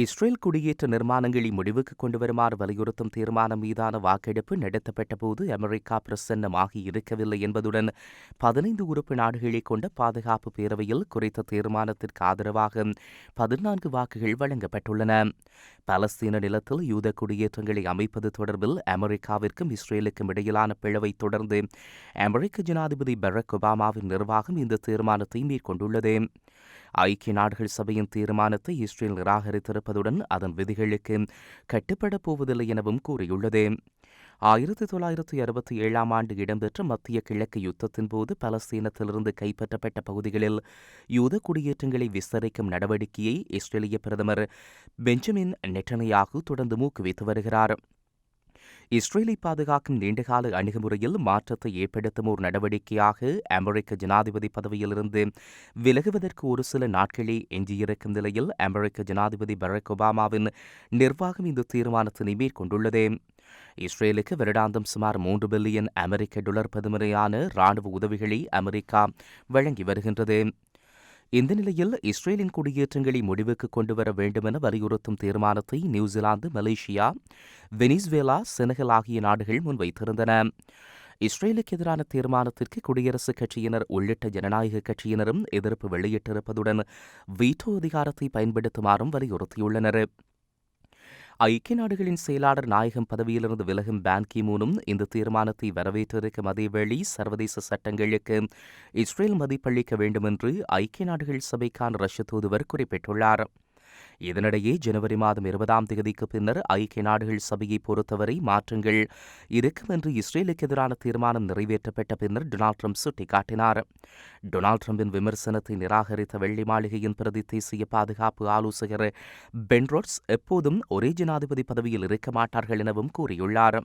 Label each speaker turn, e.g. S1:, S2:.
S1: Israel குடியேற்ற நிர்மாணங்களை முடிவுக்கு கொண்டுவருமாறு வலியுறுத்தும் தீர்மானம் மீதான வாக்கெடுப்பு நடத்தப்பட்ட போது அமெரிக்கா பிரசன்னமாகி இருக்கவில்லை என்பதுடன் பதினைந்து உறுப்பு நாடுகளை கொண்ட பாதுகாப்பு பேரவையில் குறித்த தீர்மானத்திற்கு ஆதரவாக பதினான்கு வாக்குகள் வழங்கப்பட்டுள்ளன. பலஸ்தீன நிலத்தில் யூத குடியேற்றங்களை அமைப்பது தொடர்பில் அமெரிக்காவிற்கும் இஸ்ரேலுக்கும் இடையிலான பிளவை தொடர்ந்து அமெரிக்க ஜனாதிபதி பரக் ஒபாமாவின் நிர்வாகம் இந்த தீர்மானத்தை மேற்கொண்டுள்ளது. ஐக்கிய நாடுகள் சபையின் தீர்மானத்தை இஸ்ரேல் நிராகரித்திருப்பதுடன் அதன் விதிகளுக்கு கட்டுப்படப் போவதில்லை எனவும் கூறியுள்ளது. ஆயிரத்தி தொள்ளாயிரத்தி அறுபத்தி ஏழாம் ஆண்டு இடம்பெற்ற மத்திய கிழக்கு யுத்தத்தின் போது பலஸ்தீனத்திலிருந்து கைப்பற்றப்பட்ட பகுதிகளில் யூத குடியேற்றங்களை விஸ்தரிக்கும் நடவடிக்கையை இஸ்ரேலிய பிரதமர் பெஞ்சமின் நெட்டனையாகு தொடர்ந்து ஊக்குவித்து வருகிறார். இஸ்ரேலை பாதுகாக்கும் நீண்டகால அணுகுமுறையில் மாற்றத்தை ஏற்படுத்தும் ஒரு நடவடிக்கையாக அமெரிக்க ஜனாதிபதி பதவியிலிருந்து விலகுவதற்கு ஒரு சில நாட்களே எஞ்சியிருக்கும் நிலையில் அமெரிக்க ஜனாதிபதி பராக் ஒபாமாவின் நிர்வாகம் இந்த தீர்மானத்தினை மேற்கொண்டுள்ளது. இஸ்ரேலுக்கு வருடாந்தம் சுமார் மூன்று பில்லியன் அமெரிக்க டாலர் பெறுமதியான ராணுவ உதவிகளை அமெரிக்கா வழங்கி வருகின்றது. இந்த நிலையில் இஸ்ரேலின் குடியேற்றங்களை முடிவுக்கு கொண்டுவர வேண்டுமென வலியுறுத்தும் தீர்மானத்தை நியூசிலாந்து மலேசியா வெனிஸ்வேலா செனகல் ஆகிய நாடுகள் முன்வைத்திருந்தன. இஸ்ரேலுக்கு எதிரான தீர்மானத்திற்கு குடியரசுக் கட்சியினர் உள்ளிட்ட ஜனநாயக கட்சியினரும் எதிர்ப்பு வெளியிட்டிருப்பதுடன் வீட்டோ அதிகாரத்தை பயன்படுத்துமாறும் வலியுறுத்தியுள்ளனர். ஐக்கிய நாடுகளின் செயலாளர் நாயகம் பதவியிலிருந்து விலகும் பான் மூனும் இந்த தீர்மானத்தை வரவேற்றிருக்கும் அதேவேளை சர்வதேச சட்டங்களுக்கு இஸ்ரேல் மதிப்பளிக்க வேண்டுமென்று ஐக்கிய நாடுகள் சபைக்கான ரஷ்ய தூதுவர் குறிப்பிட்டுள்ளார். இதனிடையே ஜனவரி மாதம் இருபதாம் தேதிக்கு பின்னர் ஐக்கிய நாடுகள் சபையை பொறுத்தவரை மாற்றங்கள் இருக்கும் என்று இஸ்ரேலுக்கு எதிரான தீர்மானம் நிறைவேற்றப்பட்ட பின்னர் டொனால்ட் ட்ரம்ப் சுட்டிக்காட்டினார். டொனால்ட் ட்ரம்பின் விமர்சனத்தை நிராகரித்த வெள்ளி மாளிகையின் பிரதி தேசிய பாதுகாப்பு ஆலோசகர் பென்ரோட்ஸ் எப்போதும் ஒரே ஜனாதிபதி பதவியில் இருக்க மாட்டார்கள் எனவும் கூறியுள்ளார்.